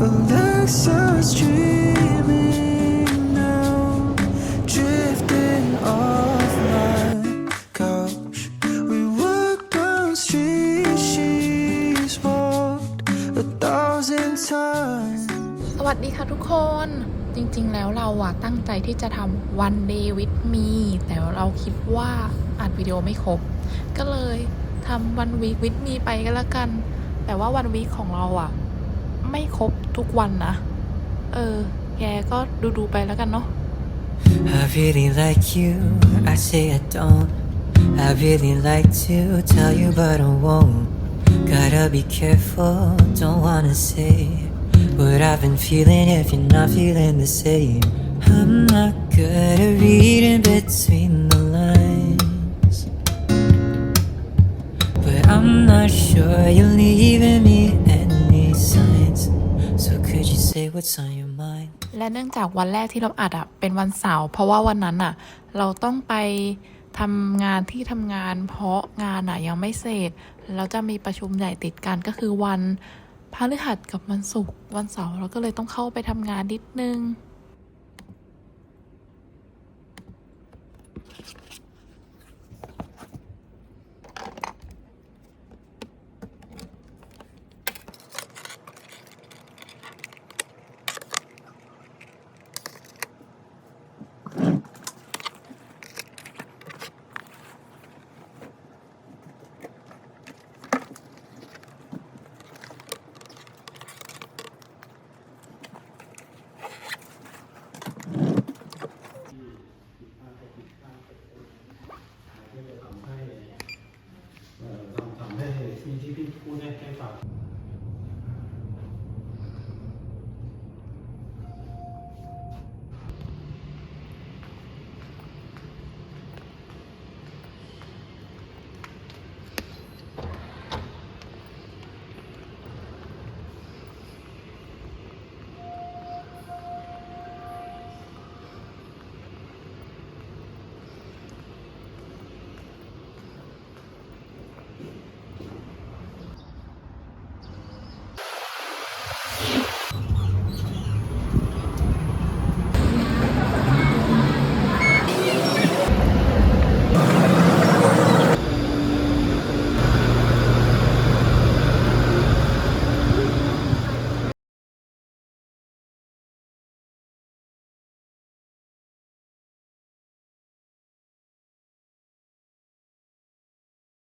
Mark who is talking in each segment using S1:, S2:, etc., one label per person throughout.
S1: Alexa's dreaming now, drifting off my couch. We walked down streets she's walked a thousand times.
S2: สวัสดีค่ะทุกคน จริงๆ แล้วเราอะตั้งใจที่จะทำ one day with me แต่เราคิดว่าอัดวิดีโอไม่ครบ ก็เลยทำ one week with me ไปก็แล้วกัน แต่ว่า one week ของเราอะ ไม่ครบทุกวันนะ เออ แกก็ดูๆไปแล้วกันเนาะ
S1: I really like you, I say I don't. I really like to tell you, but I won't. Gotta be careful, don't wanna say what I've been feeling if you're not feeling the same. I'm not good at reading between the lines, but I'm not sure you're leaving me
S2: และเนื่องจากวันแรกที่เราอัดอะเป็นวันเสาร์เพราะว่าวันนั้นอะเราต้องไปทำงานที่ทำงานเพราะงานอะยังไม่เสร็จแล้วจะมีประชุมใหญ่ติดกันก็คือวันพฤหัสกับวันศุกร์วันเสาร์เราก็เลยต้องเข้าไปทำงานนิดนึงำ
S3: ให้ที่ที่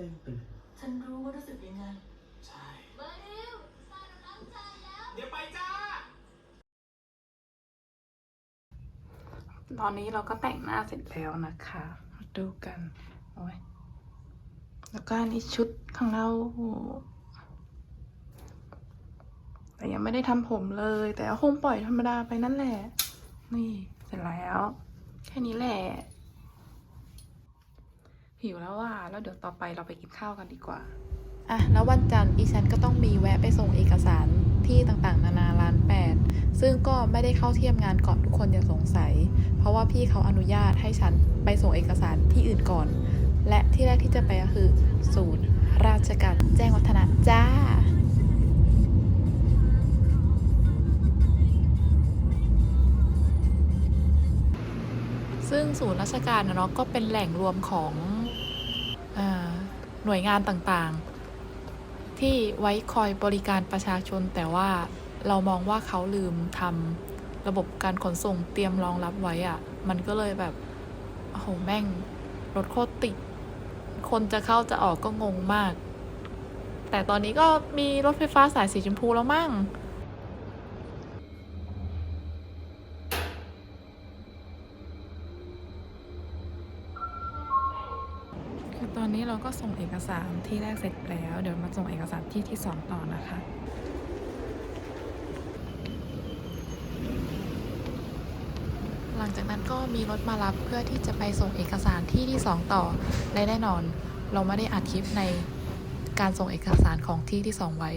S3: พี่พูดให้ให้ฟัง
S4: ฉันรู้ว่ารู้สึกยังไง
S2: ตอนนี้เราก็แต่งหน้าเสร็จแล้วนะคะมาดูกันโอ้ยแล้วก็อันนี้ชุดของเรา แต่ยังไม่ได้ทำผมเลย แต่คงปล่อยธรรมดาไปนั่นแหละ นี่เสร็จแล้ว แค่นี้แหละ หิวแล้วว่าแล้วเดี๋ยวต่อไปเราไปกินข้าวกันดีกว่าอะแล้ววันจันทร์อีฉันก็ต้องมีแวะไปส่งเอกสารที่ต่างๆ นานาร้านแปดซึ่งก็ไม่ได้เข้าเทียมงานก่อนทุกคนอย่าสงสัย เพราะว่าพี่เขาอนุญาตให้ฉันไปส่งเอกสารที่อื่นก่อน และที่แรกที่จะไปก็คือ ศูนย์ ราชการแจ้งวัฒนะจ้าซึ่งศูนย์ราชการนะเนาะก็เป็นแหล่งรวมของ หน่วยงานต่างๆ ที่ไว้คอยบริการประชาชน แต่ว่าเรามองว่าเขาลืมทำระบบการขนส่งเตรียมรองรับไว้อะมันก็เลยแบบโอ้โหแม่งรถโคตรติด คนจะเข้าจะออกก็งงมาก แต่ตอนนี้ก็มีรถไฟฟ้าสายสีชมพูแล้วมั่ง คื อนนี้เราก็ส่งเอกสารที่แรกเสร็จแล้ว เดี๋ยวมาส่งเอกสารที่ที่สองต่อนะคะหลังจากนั้นก็มีรถมารับเพื่อที่จะไปส่งเอกสารที่ที่สองต่อและแน่นอน เราไม่ได้อัดคลิปในการส่งเอกสารของที่ที่สองไว้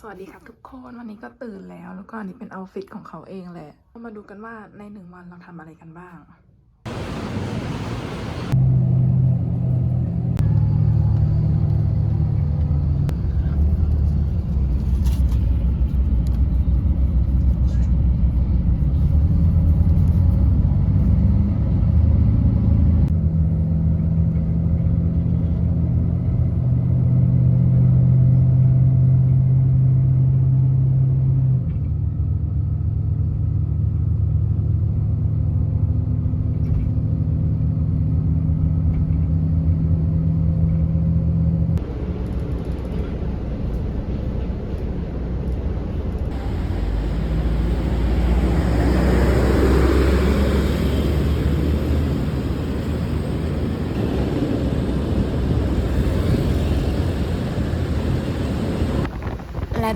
S2: สวัสดีครับทุกคนวันนี้ก็ตื่นแล้วแล้วก็อันนี้เป็นเอาฟิตของเขาเองแหละ มาดูกันว่าในหนึ่งวันเราทำอะไรกันบ้าง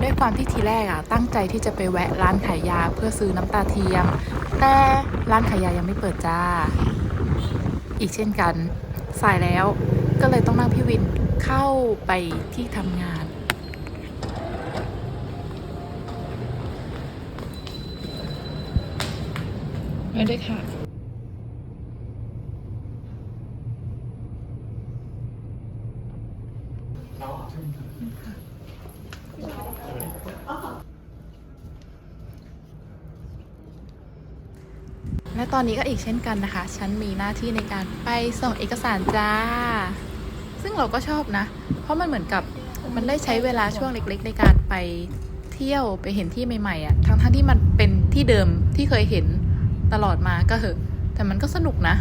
S2: ด้วยความที่ทีแรกอะตั้งใจที่จะไปแวะร้านขายยาเพื่อซื้อน้ำตาเทียม แต่ร้านขายยายังไม่เปิดจ้า อีกเช่นกัน สายแล้วก็เลยต้องนั่งพี่วินเข้าไปที่ทำงาน ไม่ได้ค่ะ และตอนนี้ก็อีกเช่นกันนะคะ ฉันมีหน้าที่ในการไปส่งเอกสารจ้า ซึ่งเราก็ชอบนะ เพราะมันเหมือนกับมันได้ใช้เวลาช่วงเล็ก ๆ ในการไปเที่ยวไปเห็นที่ใหม่ๆอะ่ะ ทั้งทั้งๆที่มันเป็นที่เดิมที่เคยเห็นตลอดมาก็เหอะ แต่มันก็สนุกนะ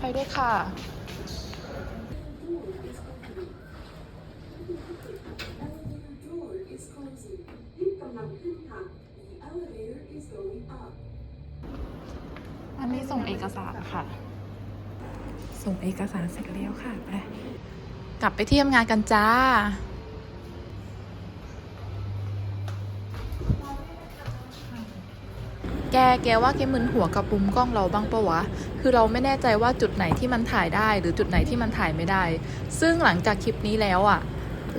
S2: ไปด้วย ค่ะ อันนี้ส่งเอกสารค่ะ ส่งเอกสารเสร็จแล้วค่ะ ไป กลับไปที่ทำงานกันจ้า แก แกว่าแกมึนหัวกับปุ่มกล้องเราบ้างปะวะ คือเราไม่แน่ใจว่าจุดไหนที่มันถ่ายได้ หรือจุดไหนที่มันถ่ายไม่ได้ ซึ่งหลังจากคลิปนี้แล้วอะ่ะ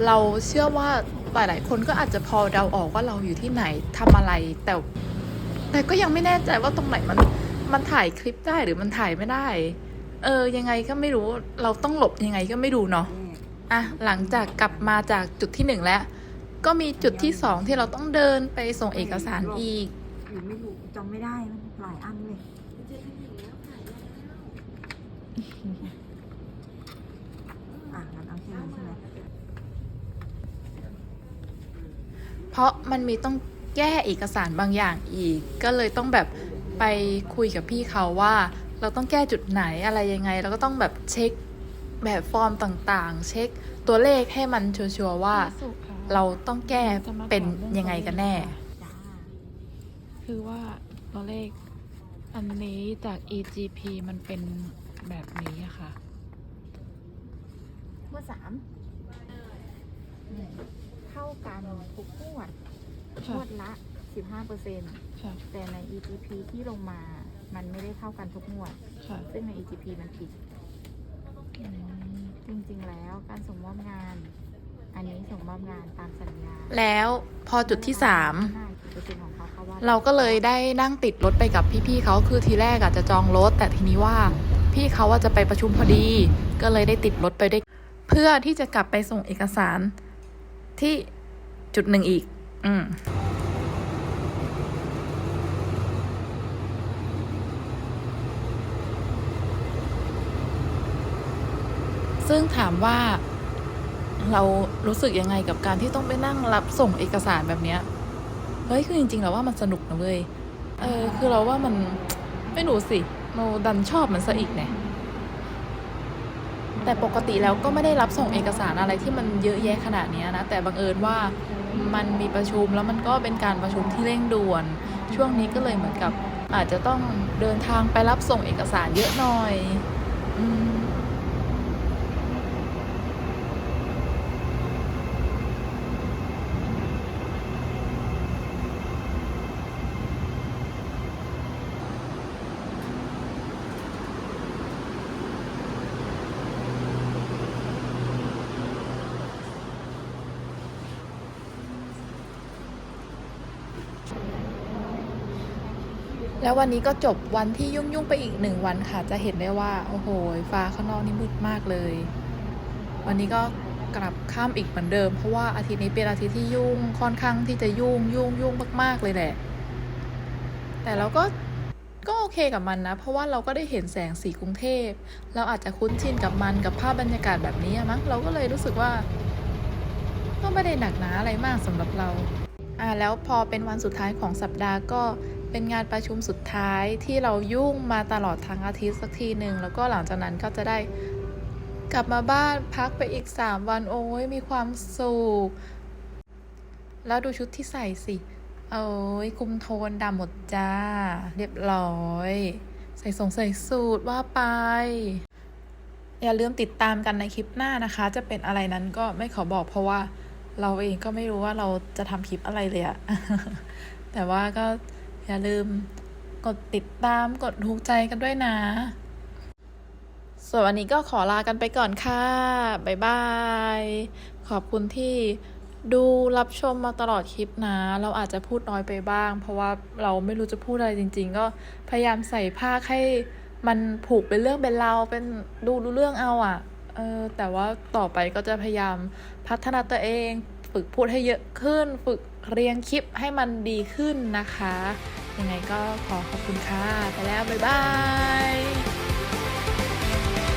S2: เราเชื่อว่าหลายๆ คนก็อาจจะพอเดาออกว่าเราอยู่ที่ไหนทำอะไร แต่ แต่ก็ยังไม่แน่ใจว่าตรงไหนมัน มันถ่ายคลิปได้หรือมันถ่ายไม่ได้ เออ ยังไงก็ไม่รู้ เราต้องหลบยังไงก็ไม่ดูเนาะ อะ หลังจากกลับมาจากจุดที่หนึ่งแล้ว ก็มีจุดที่สองที่เราต้องเดินไปส่งเอกสารอีก
S5: หรือไม่รู้จำไม่ได้มันหลายอันเลยอะงั้นเอาแค่นี้ใช่ไหม
S2: เพราะมันมีต้องแก้เอกสารบางอย่างอีก ก็เลยต้องแบบไปคุยกับพี่เขาว่า เราต้องแก้จุดไหนอะไรยังไงแล้วก็ต้องแบบเช็คแบบฟอร์มต่างๆ เช็คตัวเลขให้มันชัวร์ๆว่า เราต้องแก้เป็นยังไงกันแน่
S5: จ้า
S2: คือว่าตัวเลขอันนี้จาก EGP มันเป็นแบบนี้อะค่ะ
S5: เมื่อสามเท่ากันทุกงวดงวดละ 15เปอร์เซ็นต์
S2: ค่ะ
S5: แต่ใน EGP ที่ลงมา มันไม่ได้เท่ากันทุกงวด
S2: ค่ะ
S5: ซึ่งใน EGP มันผิด จริงๆแล้วการส่งมอบงาน อันนี้ส่งมอบงานตามสัญญา
S2: แล้วพอจุดที่สาม
S5: เปอร์เซ็นต์ของเขาเขาว่า
S2: เราก็เลยได้นั่งติดรถไปกับพี่ๆเขาคือทีแรกอาจจะจองรถ แต่ทีนี้ว่าพี่เขาว่าจะไปประชุมพอดี ก็เลยได้ติดรถไปได้วยเพื่อที่จะกลับไปส่งเอกสารที่จุดหนึ่งอีก อืมซึ่งถามว่า เรารู้สึกยังไงกับการที่ต้องไปนั่งรับส่งเอกสารแบบเนี้ยเฮ้ยคือจริงๆแล้วว่ามันสนุกนะเว้ยเออคือเราว่ามันไม่รู้สิเราดันชอบมันซะอีกเนี่ยแต่ปกติแล้วก็ไม่ได้รับส่งเอกสารอะไรที่มันเยอะแยะขนาดนี้นะ แต่บังเอิญว่ามันมีประชุมแล้วมันก็เป็นการประชุมที่เร่งด่วน ช่วงนี้ก็เลยเหมือนกับอาจจะต้องเดินทางไปรับส่งเอกสารเยอะหน่อย อืม แล้ววันนี้ก็จบวันที่ยุ่งๆไปอีกหนึ่งวันค่ะ จะเห็นได้ว่า โอ้โห ฟ้าข้างนอกนี่มืดมากเลย วันนี้ก็กลับข้ามอีกเหมือนเดิม เพราะว่าอาทิตย์นี้เป็นอาทิตย์ที่ยุ่งค่อนข้างที่จะยุ่งยุ่งยุ่งมากๆเลยแหละ แต่เราก็ก็โอเคกับมันนะ เพราะว่าเราก็ได้เห็นแสงสีกรุงเทพ เราอาจจะคุ้นชินกับมันกับภาพบรรยากาศแบบนี้มั้งเราก็เลยรู้สึกว่า ก็ไม่ได้หนักหนาอะไรมากสำหรับเราอ่าแล้วพอเป็นวันสุดท้ายของสัปดาห์ก็ เป็นงานประชุมสุดท้ายที่เรายุ่งมาตลอดทั้งอาทิตย์สักทีหนึ่งแล้วก็หลังจากนั้นก็จะได้กลับมาบ้านพักไปอีก 3 วันโอ้ยมีความสุขแล้วดูชุดที่ใส่สิ โอ้ยคุมโทนดำหมดจ้า เรียบร้อย ใส่สงใส่สูตรว่าไป อย่าลืมติดตามกันในคลิปหน้านะคะ จะเป็นอะไรนั้นก็ไม่ขอบอกเพราะว่า เราเองก็ไม่รู้ว่าเราจะทำคลิปอะไรเลยอะแต่ว่าก็ อย่าลืมกดติดตามกดถูกใจกันด้วยนะ ส่วนวันนี้ก็ขอลากันไปก่อนค่ะ บ๊ายบาย ขอบคุณที่ดูรับชมมาตลอดคลิปนะ เราอาจจะพูดน้อยไปบ้าง เพราะว่าเราไม่รู้จะพูดอะไรจริง ๆ ก็พยายามใส่ภาคให้มันผูกเป็นเรื่องเป็นราวเป็นดูรู้เรื่องเอาอะ่ะ เออแต่ว่าต่อไปก็จะพยายามพัฒนาตัวเอง ฝึกพูดให้เยอะขึ้น ฝึก เรียงคลิปให้มันดีขึ้นนะคะ ยังไงก็ขอขอบคุณค่ะ ไปแล้ว บ๊ายบาย